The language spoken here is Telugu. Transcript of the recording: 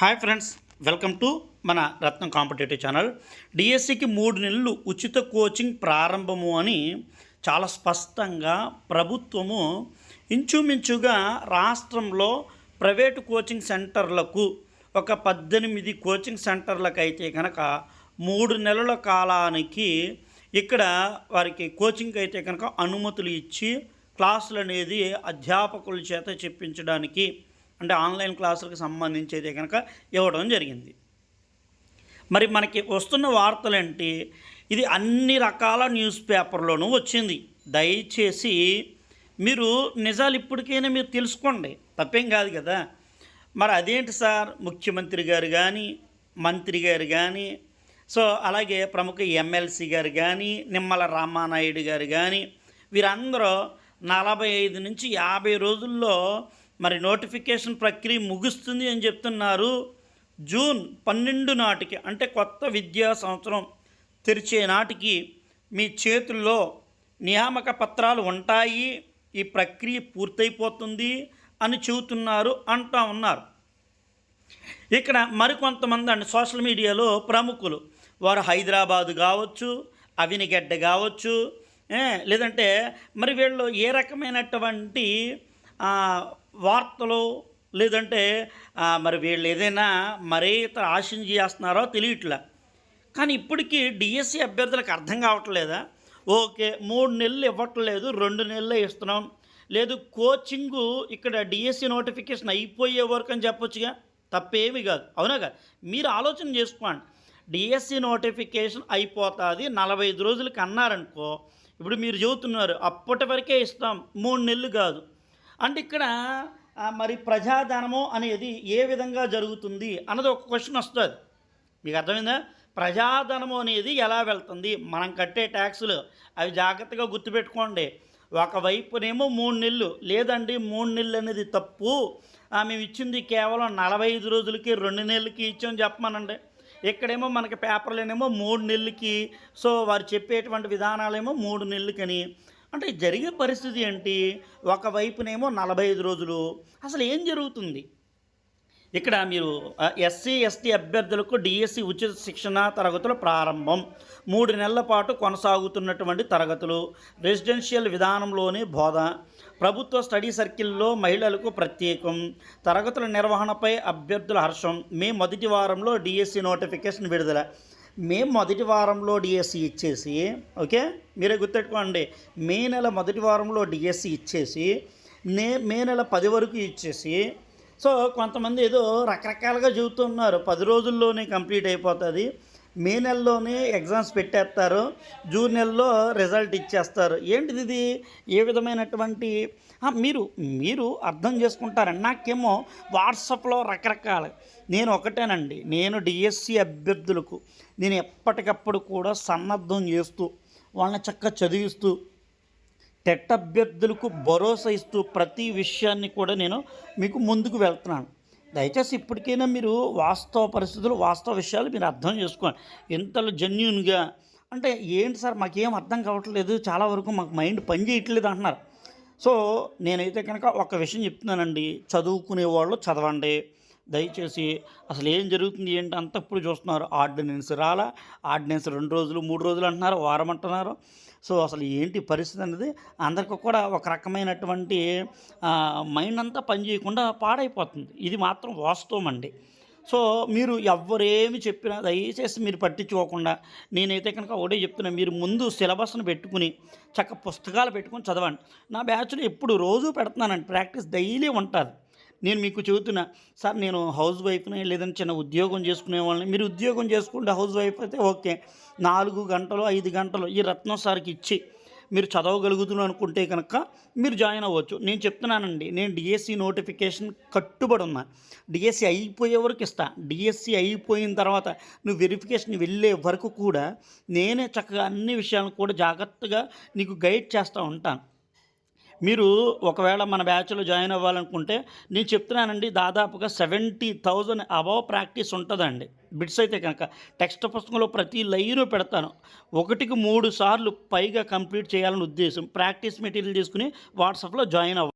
హాయ్ ఫ్రెండ్స్ వెల్కమ్ టు మన రత్నం కాంపిటేటివ్ ఛానల్. డిఎస్సికి మూడు నెలలు ఉచిత కోచింగ్ ప్రారంభము అని చాలా స్పష్టంగా ప్రభుత్వము ఇంచుమించుగా రాష్ట్రంలో ప్రైవేటు కోచింగ్ సెంటర్లకు ఒక పద్దెనిమిది కోచింగ్ సెంటర్లకు అయితే కనుక మూడు నెలల కాలానికి ఇక్కడ వారికి కోచింగ్ అయితే కనుక అనుమతులు ఇచ్చి క్లాసులు అనేది అధ్యాపకుల చేత చెప్పించడానికి అంటే ఆన్లైన్ క్లాసులకు సంబంధించి అయితే కనుక ఇవ్వడం జరిగింది. మరి మనకి వస్తున్న వార్తలు ఏంటి ఇది అన్ని రకాల న్యూస్ పేపర్లోనూ వచ్చింది. దయచేసి మీరు నిజాలు ఇప్పటికైనా మీరు తెలుసుకోండి. తప్పేం కాదు కదా. మరి అదేంటి సార్? ముఖ్యమంత్రి గారు కానీ మంత్రి గారు కానీ సో అలాగే ప్రముఖ ఎమ్మెల్సీ గారు కానీ నిమ్మల రామానాయుడు గారు కానీ వీరందరూ నలభై ఐదు నుంచి యాభై రోజుల్లో మరి నోటిఫికేషన్ ప్రక్రియ ముగుస్తుంది అని చెప్తున్నారు. జూన్ పన్నెండు నాటికి అంటే కొత్త విద్యా సంవత్సరం తెరిచే నాటికి మీ చేతుల్లో నియామక పత్రాలు ఉంటాయి. ఈ ప్రక్రియ పూర్తయిపోతుంది అని చెబుతున్నారు అంటా ఉన్నారు. ఇక్కడ మరికొంతమంది అండి సోషల్ మీడియాలో ప్రముఖులు. వారు హైదరాబాదు కావచ్చు అవినిగడ్డ కావచ్చు లేదంటే మరి వీళ్ళు ఏ రకమైనటువంటి వార్తలు లేదంటే మరి వీళ్ళు ఏదైనా మరే ఇతర ఆశం చేస్తున్నారో తెలియట్లే. కానీ ఇప్పటికీ డిఎస్సి అభ్యర్థులకు అర్థం కావట్లేదా? ఓకే మూడు నెలలు ఇవ్వట్లేదు రెండు నెలలే ఇస్తున్నాం. లేదు కోచింగు ఇక్కడ డిఎస్సి నోటిఫికేషన్ అయిపోయే వరకు అని చెప్పొచ్చుగా? తప్పేమీ కాదు. అవునా కాదు? మీరు ఆలోచన చేసుకోండి. డిఎస్సి నోటిఫికేషన్ అయిపోతుంది నలభై ఐదు రోజులకి అన్నారనుకో ఇప్పుడు మీరు చెబుతున్నారు అప్పటి వరకే ఇస్తాం మూడు నెలలు కాదు. అంటే ఇక్కడ మరి ప్రజాధనము అనేది ఏ విధంగా జరుగుతుంది అన్నది ఒక క్వశ్చన్ వస్తుంది. మీకు అర్థమైందా? ప్రజాధనము అనేది ఎలా వెళ్తుంది? మనం కట్టే ట్యాక్సులు అవి జాగ్రత్తగా గుర్తుపెట్టుకోండి. ఒకవైపునేమో మూడు నెలలు లేదండి మూడు నెలలు అనేది తప్పు. మేము ఇచ్చింది కేవలం నలభై ఐదు రోజులకి రెండు నెలలకి ఇచ్చామని చెప్పమనండి. ఇక్కడేమో మనకి పేపర్లోనేమో మూడు నెలలకి సో వారు చెప్పేటువంటి విధానాలేమో మూడు నెలలకని. అంటే జరిగే పరిస్థితి ఏంటి? ఒకవైపునేమో నలభై ఐదు రోజులు. అసలు ఏం జరుగుతుంది? ఇక్కడ మీరు ఎస్సీ ఎస్టీ అభ్యర్థులకు డిఎస్సి ఉచిత శిక్షణ తరగతుల ప్రారంభం. మూడు నెలల పాటు కొనసాగుతున్నటువంటి తరగతులు. రెసిడెన్షియల్ విధానంలోనే బోధ. ప్రభుత్వ స్టడీ సర్కిల్లో మహిళలకు ప్రత్యేకం. తరగతుల నిర్వహణపై అభ్యర్థుల హర్షం. మే మొదటి వారంలో డిఎస్సి నోటిఫికేషన్ విడుదల. మే మొదటి వారంలో డిఎస్సి ఇచ్చేసి ఓకే? మీరే గుర్తెట్టుకోండి మే నెల మొదటి వారంలో డిఎస్సి ఇచ్చేసి నే మే నెల పది వరకు ఇచ్చేసి సో కొంతమంది ఏదో రకరకాలుగా చెబుతున్నారు. పది రోజుల్లోనే కంప్లీట్ అయిపోతుంది. మే నెలలోనే ఎగ్జామ్స్ పెట్టేస్తారు. జూన్ నెలలో రిజల్ట్ ఇచ్చేస్తారు. ఏంటిది ఇది? ఏ విధమైనటువంటి మీరు మీరు అర్థం చేసుకుంటారండి నాకేమో వాట్సాప్లో రకరకాల. నేను ఒకటేనండి. నేను డిఎస్సి అభ్యర్థులకు నేను ఎప్పటికప్పుడు కూడా సన్నద్ధం చేస్తూ వాళ్ళని చక్కగా చదివిస్తూ టెట్ అభ్యర్థులకు భరోసా ఇస్తూ ప్రతి విషయాన్ని కూడా నేను మీకు ముందుకు వెళ్తున్నాను. దయచేసి ఇప్పటికైనా మీరు వాస్తవ పరిస్థితులు వాస్తవ విషయాలు మీరు అర్థం చేసుకోండి. ఇంతలో జెన్యున్గా అంటే ఏంటి సార్? మాకేం అర్థం కావట్లేదు. చాలా వరకు మాకు మైండ్ పని చేయట్లేదు అంటున్నారు. సో నేనైతే కనుక ఒక విషయం చెప్తున్నానండి. చదువుకునే వాళ్ళు చదవండి. దయచేసి అసలు ఏం జరుగుతుంది ఏంటి అంతప్పుడు చూస్తున్నారు. ఆర్డినెన్స్ రాలా? ఆర్డినెన్స్ రెండు రోజులు మూడు రోజులు అంటున్నారు వారం అంటున్నారు. సో అసలు ఏంటి పరిస్థితి అనేది అందరికీ కూడా ఒక రకమైనటువంటి మైండ్ అంతా పని చేయకుండా పాడైపోతుంది. ఇది మాత్రం వాస్తవం అండి. సో మీరు ఎవరేమి చెప్పినా దయచేసి మీరు పట్టించుకోకుండా నేనైతే కనుక ఒకటే చెప్తున్నా మీరు ముందు సిలబస్ను పెట్టుకుని చక్క పుస్తకాలు పెట్టుకొని చదవండి. నా బ్యాచ్లో ఎప్పుడు రోజు పెడుతున్నానండి. ప్రాక్టీస్ డైలీ ఉంటుంది. నేను మీకు చెబుతున్నా సార్ నేను హౌస్ వైఫ్ని లేదంటే చిన్న ఉద్యోగం చేసుకునే వాళ్ళని మీరు ఉద్యోగం చేసుకుంటే హౌస్ వైఫ్ అయితే ఓకే. నాలుగు గంటలు ఐదు గంటలు ఈ రత్నం సార్కి ఇచ్చి మీరు చదవగలుగుతున్నారు అనుకుంటే కనుక మీరు జాయిన్ అవ్వచ్చు. నేను చెప్తున్నానండి నేను డిఎస్సి నోటిఫికేషన్ కట్టుబడి ఉన్నా. డిఎస్సి అయిపోయే వరకు ఇస్తా. డిఎస్సి అయిపోయిన తర్వాత నువ్వు వెరిఫికేషన్ వెళ్ళే వరకు కూడా నేనే చక్కగా అన్ని విషయాలను కూడా జాగ్రత్తగా నీకు గైడ్ చేస్తూ ఉంటాను. మీరు ఒకవేళ మన బ్యాచ్లో జాయిన్ అవ్వాలనుకుంటే నేను చెప్తున్నానండి దాదాపుగా సెవెంటీ థౌజండ్ అబవ్ ప్రాక్టీస్ ఉంటుందండి. బిట్స్ అయితే కనుక టెక్స్ట్ పుస్తకంలో ప్రతి లైను పెడతాను. ఒకటికి మూడు సార్లు పైగా కంప్లీట్ చేయాలని ఉద్దేశం. ప్రాక్టీస్ మెటీరియల్ తీసుకుని వాట్సాప్లో జాయిన్ అవ్వ